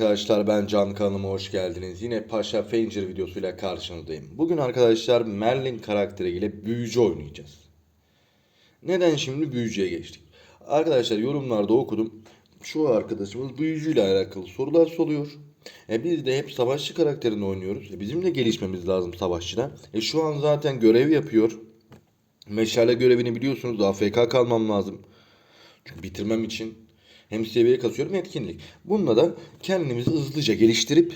arkadaşlar ben Can kanalıma hoş geldiniz. Yine Paşa Fanger videosuyla karşınızdayım. Bugün arkadaşlar Merlin karakteriyle büyücü oynayacağız. Neden şimdi büyücüye geçtik? Arkadaşlar yorumlarda okudum. Şu arkadaşımız büyücüyle alakalı sorular soruyor. E biz de hep savaşçı karakterini oynuyoruz. E bizim de gelişmemiz lazım savaşçıda. E şu an zaten görev yapıyor. Meşale görevini biliyorsunuz. AFK kalmam lazım. Çünkü bitirmem için hem seviye kasıyorum etkinlik. Bununla da kendimizi hızlıca geliştirip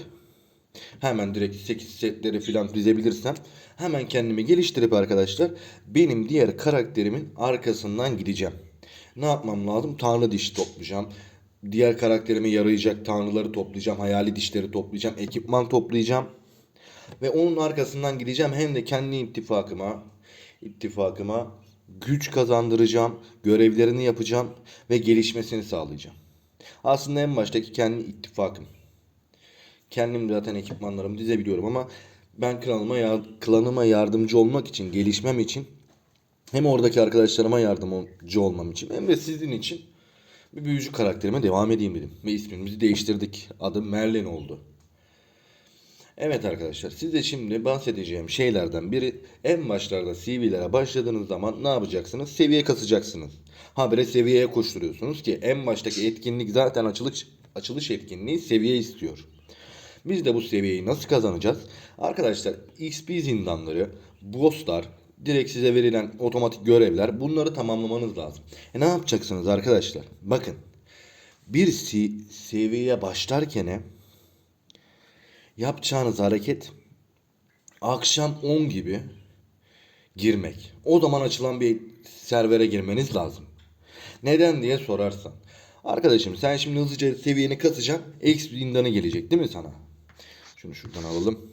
hemen direkt 8 setleri falan dizebilirsem hemen kendimi geliştirip arkadaşlar benim diğer karakterimin arkasından gideceğim. Ne yapmam lazım? Tanrı dişi toplayacağım. Diğer karakterime yarayacak tanrıları toplayacağım. Hayali dişleri toplayacağım. Ekipman toplayacağım. Ve onun arkasından gideceğim. Hem de kendi ittifakıma, ittifakıma güç kazandıracağım. Görevlerini yapacağım. Ve gelişmesini sağlayacağım. Aslında en baştaki kendi ittifakım. Kendim zaten ekipmanlarımı dizebiliyorum ama ben klanıma, ya- klanıma yardımcı olmak için, gelişmem için hem oradaki arkadaşlarıma yardımcı olmam için hem de sizin için bir büyücü karakterime devam edeyim dedim. Ve ismimizi değiştirdik. Adım Merlin oldu. Evet arkadaşlar size şimdi bahsedeceğim şeylerden biri en başlarda CV'lere başladığınız zaman ne yapacaksınız? Seviye kasacaksınız. Habire seviyeye koşturuyorsunuz ki en baştaki etkinlik zaten açılış açılış etkinliği seviye istiyor. Biz de bu seviyeyi nasıl kazanacağız? Arkadaşlar XP zindanları, bosslar, direkt size verilen otomatik görevler bunları tamamlamanız lazım. E ne yapacaksınız arkadaşlar? Bakın bir si- seviyeye başlarken yapacağınız hareket akşam 10 gibi girmek. O zaman açılan bir servere girmeniz lazım. Neden diye sorarsan. Arkadaşım sen şimdi hızlıca seviyeni kasacaksın. XP zindanı gelecek değil mi sana? Şunu şuradan alalım.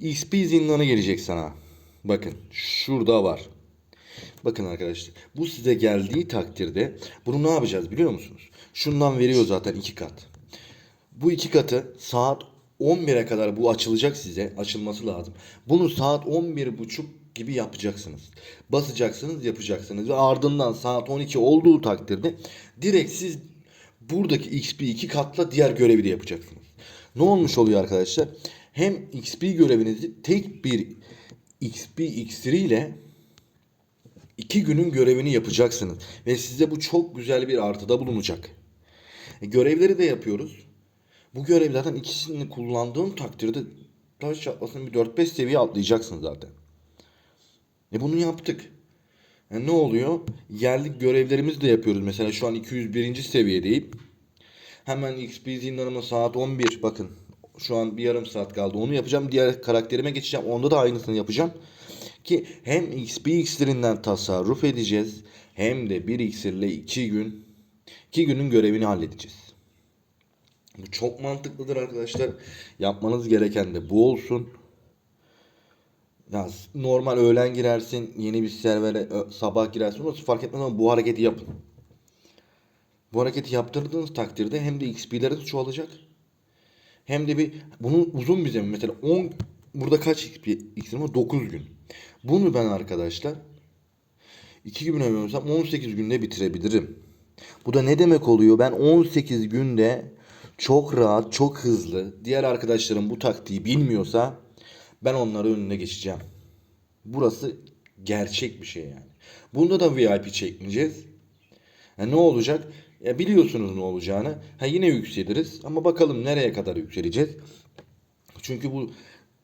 XP zindanı gelecek sana. Bakın şurada var. Bakın arkadaşlar bu size geldiği takdirde bunu ne yapacağız biliyor musunuz? Şundan veriyor zaten iki kat. Bu iki katı saat 11'e kadar bu açılacak size. Açılması lazım. Bunu saat 11.30 gibi yapacaksınız. Basacaksınız yapacaksınız. Ve ardından saat 12 olduğu takdirde direkt siz buradaki XP iki katla diğer görevi de yapacaksınız. Ne olmuş oluyor arkadaşlar? Hem XP görevinizi tek bir XP iksiriyle iki günün görevini yapacaksınız. Ve size bu çok güzel bir artıda bulunacak. E, görevleri de yapıyoruz. Bu görevlerden ikisini kullandığım takdirde taş çatlasın bir 4-5 seviye atlayacaksın zaten. E bunu yaptık. E ne oluyor? Yerlik görevlerimizi de yapıyoruz. Mesela şu an 201. seviyedeyim. Hemen XP zindanıma saat 11 bakın. Şu an bir yarım saat kaldı. Onu yapacağım. Diğer karakterime geçeceğim. Onda da aynısını yapacağım. Ki hem XP iksirinden tasarruf edeceğiz. Hem de bir iksirle 2 gün 2 günün görevini halledeceğiz. Bu çok mantıklıdır arkadaşlar. Yapmanız gereken de bu olsun. Ya normal öğlen girersin, yeni bir servere sabah girersin. Orası fark etmez ama bu hareketi yapın. Bu hareketi yaptırdığınız takdirde hem de XP'leriniz çoğalacak. Hem de bir bunun uzun bir zaman mesela 10 burada kaç XP iksirim var? 9 gün. Bunu ben arkadaşlar 2 gün oynuyorsam 18 günde bitirebilirim. Bu da ne demek oluyor? Ben 18 günde çok rahat, çok hızlı. Diğer arkadaşlarım bu taktiği bilmiyorsa ben onları önüne geçeceğim. Burası gerçek bir şey yani. Bunda da VIP çekmeyeceğiz. Ha, ne olacak? Ya biliyorsunuz ne olacağını. Ha yine yükseliriz ama bakalım nereye kadar yükseleceğiz. Çünkü bu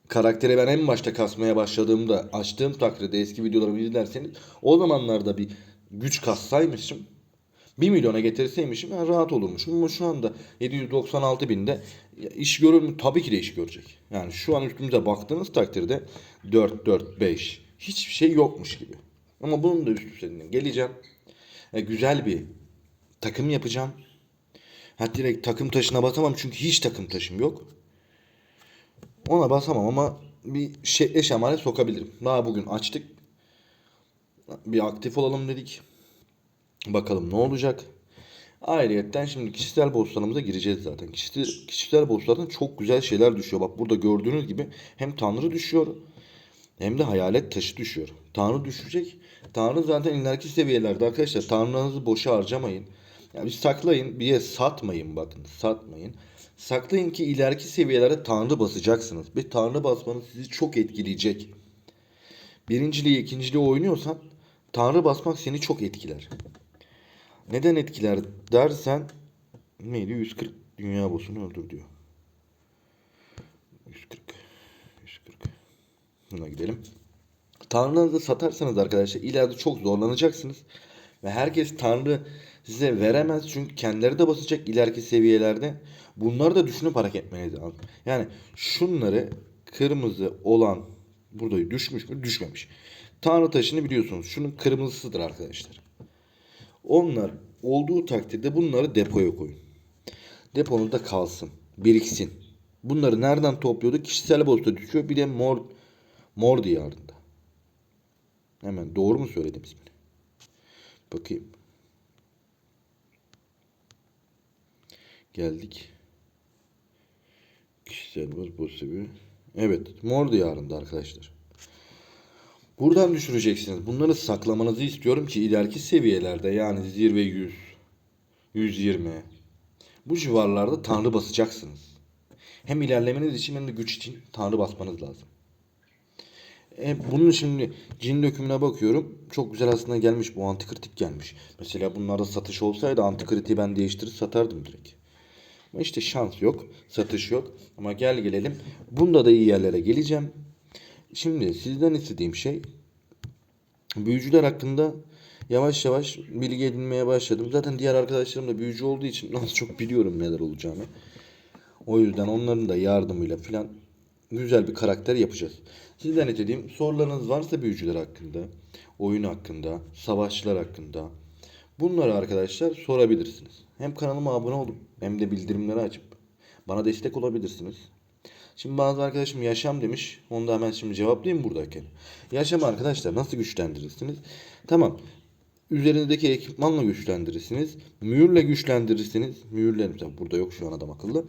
karakteri ben en başta kasmaya başladığımda açtığım takdirde eski videolarımı izlerseniz o zamanlarda bir güç kassaymışım. 1 milyona getirseymişim ben rahat olurmuşum. Ama şu anda 796 binde iş görür mü? Tabii ki de iş görecek. Yani şu an üstümüze baktığınız takdirde 4, 4, 5 hiçbir şey yokmuş gibi. Ama bunun da üst üstesinden geleceğim. E, güzel bir takım yapacağım. Ha direkt takım taşına basamam çünkü hiç takım taşım yok. Ona basamam ama bir şekle şemale sokabilirim. Daha bugün açtık. Bir aktif olalım dedik. Bakalım ne olacak. Ayrıyetten şimdi kişisel bosslarımıza gireceğiz zaten. Kişisel, kişisel bosslardan çok güzel şeyler düşüyor. Bak burada gördüğünüz gibi hem Tanrı düşüyor hem de hayalet taşı düşüyor. Tanrı düşecek. Tanrı zaten ileriki seviyelerde arkadaşlar. Tanrınızı boşa harcamayın. Yani bir saklayın, bir yere satmayın bakın. Satmayın. Saklayın ki ileriki seviyelerde tanrı basacaksınız. Ve tanrı basmanız sizi çok etkileyecek. Birinciliği, ikinciliği oynuyorsan tanrı basmak seni çok etkiler. Neden etkiler dersen neydi 140 dünya boss'unu öldür diyor. 140 140 Buna gidelim. Tanrınızı satarsanız arkadaşlar ileride çok zorlanacaksınız. Ve herkes Tanrı size veremez çünkü kendileri de basacak ileriki seviyelerde. Bunları da düşünüp hareket etmeniz lazım. Yani şunları kırmızı olan burada düşmüş mü? Düşmemiş. Tanrı taşını biliyorsunuz. Şunun kırmızısıdır arkadaşlar. Onlar olduğu takdirde bunları depoya koyun. Deponuzda kalsın. Biriksin. Bunları nereden topluyorduk? Kişisel bosta düşüyor. Bir de mor mor diyarında. Hemen doğru mu söyledim ismini? Bakayım. Geldik. Kişisel boz boz seviyor. Evet. Mor diyarında arkadaşlar. Buradan düşüreceksiniz. Bunları saklamanızı istiyorum ki ileriki seviyelerde yani zirve 100, 120 bu civarlarda tanrı basacaksınız. Hem ilerlemeniz için hem de güç için tanrı basmanız lazım. E, bunun şimdi cin dökümüne bakıyorum. Çok güzel aslında gelmiş bu antikritik gelmiş. Mesela bunlarda satış olsaydı antikritiği ben değiştirir satardım direkt. Ama işte şans yok. Satış yok. Ama gel gelelim. Bunda da iyi yerlere geleceğim. Şimdi sizden istediğim şey büyücüler hakkında yavaş yavaş bilgi edinmeye başladım. Zaten diğer arkadaşlarım da büyücü olduğu için az çok biliyorum neler olacağını. O yüzden onların da yardımıyla filan güzel bir karakter yapacağız. Sizden istediğim sorularınız varsa büyücüler hakkında, oyun hakkında, savaşçılar hakkında bunları arkadaşlar sorabilirsiniz. Hem kanalıma abone olup hem de bildirimleri açıp bana destek olabilirsiniz. Şimdi bazı arkadaşım yaşam demiş. Onu da hemen şimdi cevaplayayım buradayken. Yaşam arkadaşlar nasıl güçlendirirsiniz? Tamam. Üzerinizdeki ekipmanla güçlendirirsiniz. Mühürle güçlendirirsiniz. Mühürler mesela burada yok şu an adam akıllı.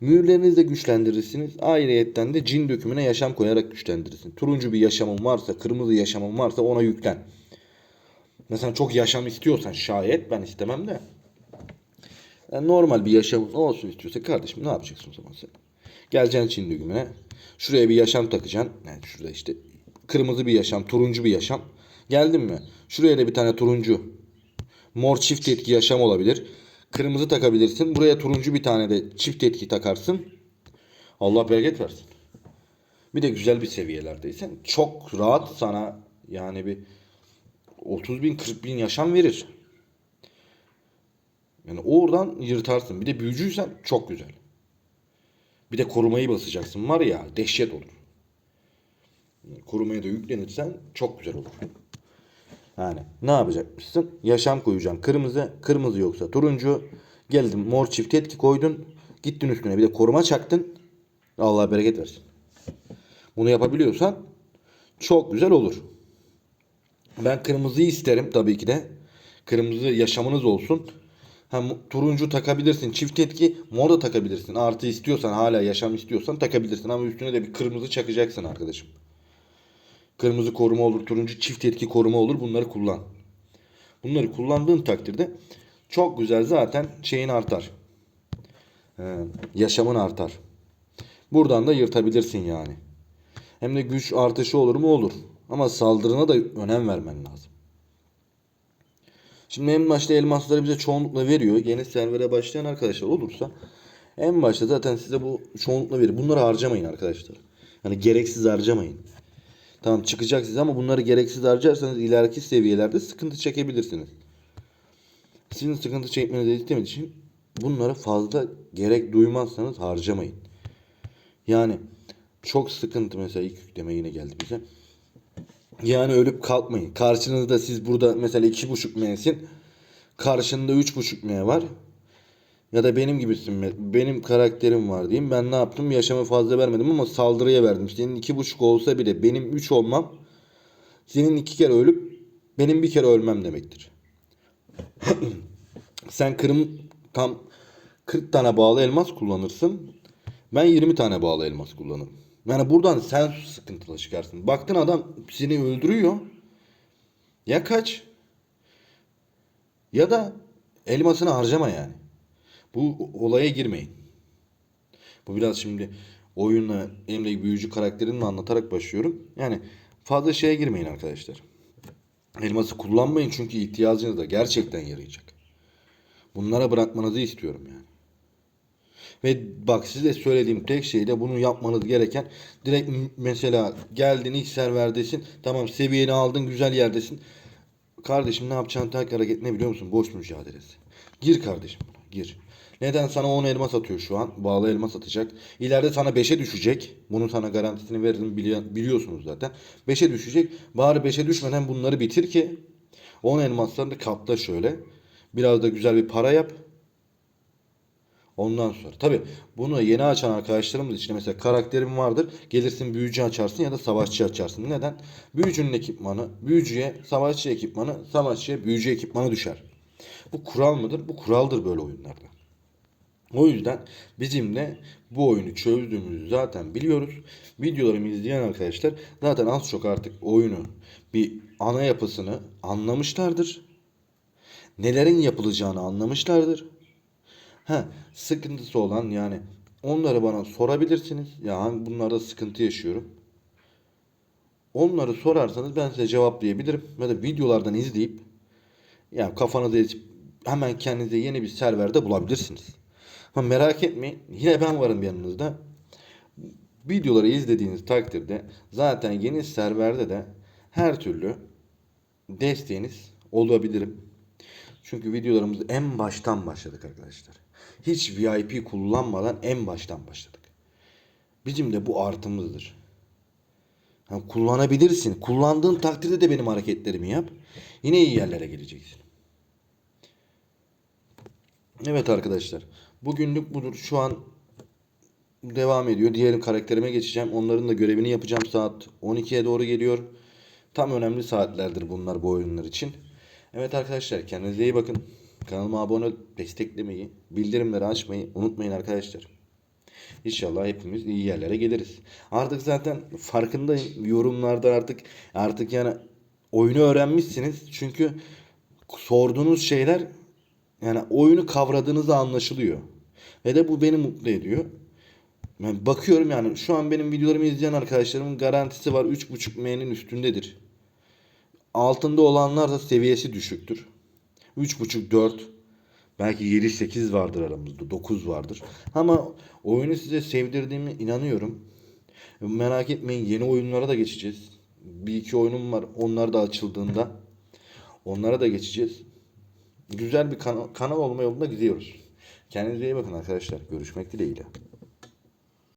Mühürlerinizi de güçlendirirsiniz. Ayrıyetten de cin dökümüne yaşam koyarak güçlendirirsiniz. Turuncu bir yaşamın varsa, kırmızı yaşamın varsa ona yüklen. Mesela çok yaşam istiyorsan şayet ben istemem de. Yani normal bir yaşamın olsun istiyorsa kardeşim ne yapacaksın o zaman sen? Geleceksin Çin düğümüne. Şuraya bir yaşam takacaksın. Yani şurada işte kırmızı bir yaşam, turuncu bir yaşam. Geldin mi? Şuraya da bir tane turuncu. Mor çift etki yaşam olabilir. Kırmızı takabilirsin. Buraya turuncu bir tane de çift etki takarsın. Allah bereket versin. Bir de güzel bir seviyelerdeysen çok rahat sana yani bir 30 bin 40 bin yaşam verir. Yani oradan yırtarsın. Bir de büyücüysen çok güzel. Bir de korumayı basacaksın var ya dehşet olur. Korumaya da yüklenirsen çok güzel olur. Yani ne yapacakmışsın? Yaşam koyacaksın. Kırmızı, kırmızı yoksa turuncu. Geldin mor çift etki koydun. Gittin üstüne bir de koruma çaktın. Allah bereket versin. Bunu yapabiliyorsan çok güzel olur. Ben kırmızıyı isterim tabii ki de. Kırmızı yaşamınız olsun. Hem turuncu takabilirsin. Çift etki mor da takabilirsin. Artı istiyorsan hala yaşam istiyorsan takabilirsin. Ama üstüne de bir kırmızı çakacaksın arkadaşım. Kırmızı koruma olur. Turuncu çift etki koruma olur. Bunları kullan. Bunları kullandığın takdirde çok güzel zaten şeyin artar. Ee, yaşamın artar. Buradan da yırtabilirsin yani. Hem de güç artışı olur mu? Olur. Ama saldırına da önem vermen lazım. Şimdi en başta elmasları bize çoğunlukla veriyor. Yeni servere başlayan arkadaşlar olursa en başta zaten size bu çoğunlukla verir. Bunları harcamayın arkadaşlar. Yani gereksiz harcamayın. Tamam çıkacak size ama bunları gereksiz harcarsanız ileriki seviyelerde sıkıntı çekebilirsiniz. Sizin sıkıntı çekmenizi istemediği için bunları fazla gerek duymazsanız harcamayın. Yani çok sıkıntı mesela ilk yükleme yine geldi bize. Yani ölüp kalkmayın. Karşınızda siz burada mesela iki buçuk M'sin. Karşında üç buçuk M var. Ya da benim gibisin. Benim karakterim var diyeyim. Ben ne yaptım? Yaşamı fazla vermedim ama saldırıya verdim. Senin iki buçuk olsa bile benim üç olmam senin iki kere ölüp benim bir kere ölmem demektir. Sen kırım tam 40 tane bağlı elmas kullanırsın. Ben 20 tane bağlı elmas kullanırım. Yani buradan sen sıkıntılı çıkarsın. Baktın adam seni öldürüyor. Ya kaç ya da elmasını harcama yani. Bu olaya girmeyin. Bu biraz şimdi oyunla Emre büyücü karakterini anlatarak başlıyorum. Yani fazla şeye girmeyin arkadaşlar. Elması kullanmayın çünkü ihtiyacınız da gerçekten yarayacak. Bunlara bırakmanızı istiyorum yani. Ve bak size söylediğim tek şey de bunu yapmanız gereken direkt mesela geldin ilk serverdesin. Tamam seviyeni aldın güzel yerdesin. Kardeşim ne yapacağın tek hareket ne biliyor musun? Boş mücadelesi. Gir kardeşim gir. Neden sana 10 elma satıyor şu an? Bağlı elma satacak. İleride sana 5'e düşecek. Bunun sana garantisini veririm bili- biliyorsunuz zaten. 5'e düşecek. Bari 5'e düşmeden bunları bitir ki 10 elmaslarını katla şöyle. Biraz da güzel bir para yap. Ondan sonra tabi bunu yeni açan arkadaşlarımız için mesela karakterim vardır. Gelirsin büyücü açarsın ya da savaşçı açarsın. Neden? Büyücünün ekipmanı, büyücüye savaşçı ekipmanı, savaşçıya büyücü ekipmanı düşer. Bu kural mıdır? Bu kuraldır böyle oyunlarda. O yüzden bizim de bu oyunu çözdüğümüzü zaten biliyoruz. Videolarımı izleyen arkadaşlar zaten az çok artık oyunu bir ana yapısını anlamışlardır. Nelerin yapılacağını anlamışlardır. Ha, sıkıntısı olan yani onları bana sorabilirsiniz. Ya hangi bunlarda sıkıntı yaşıyorum. Onları sorarsanız ben size cevaplayabilirim. Ya da videolardan izleyip ya kafanıza ezip hemen kendinize yeni bir serverde bulabilirsiniz. Ha, merak etmeyin. Yine ben varım yanınızda. Videoları izlediğiniz takdirde zaten yeni serverde de her türlü desteğiniz olabilirim. Çünkü videolarımızı en baştan başladık arkadaşlar. Hiç VIP kullanmadan en baştan başladık. Bizim de bu artımızdır. Ha, kullanabilirsin. Kullandığın takdirde de benim hareketlerimi yap. Yine iyi yerlere geleceksin. Evet arkadaşlar. Bugünlük budur. Şu an devam ediyor. Diğer karakterime geçeceğim. Onların da görevini yapacağım. Saat 12'ye doğru geliyor. Tam önemli saatlerdir bunlar bu oyunlar için. Evet arkadaşlar kendinize iyi bakın. Kanalıma abone ol, desteklemeyi, bildirimleri açmayı unutmayın arkadaşlar. İnşallah hepimiz iyi yerlere geliriz. Artık zaten farkındayım. Yorumlarda artık artık yani oyunu öğrenmişsiniz. Çünkü sorduğunuz şeyler yani oyunu kavradığınızda anlaşılıyor. Ve de bu beni mutlu ediyor. Ben bakıyorum yani şu an benim videolarımı izleyen arkadaşlarımın garantisi var 3.5M'nin üstündedir. Altında olanlar da seviyesi düşüktür. 3.5 4 belki 7 8 vardır aramızda. 9 vardır. Ama oyunu size sevdirdiğime inanıyorum. Merak etmeyin yeni oyunlara da geçeceğiz. Bir iki oyunum var. Onlar da açıldığında onlara da geçeceğiz. Güzel bir kanal, kanal olma yolunda gidiyoruz. Kendinize iyi bakın arkadaşlar. Görüşmek dileğiyle.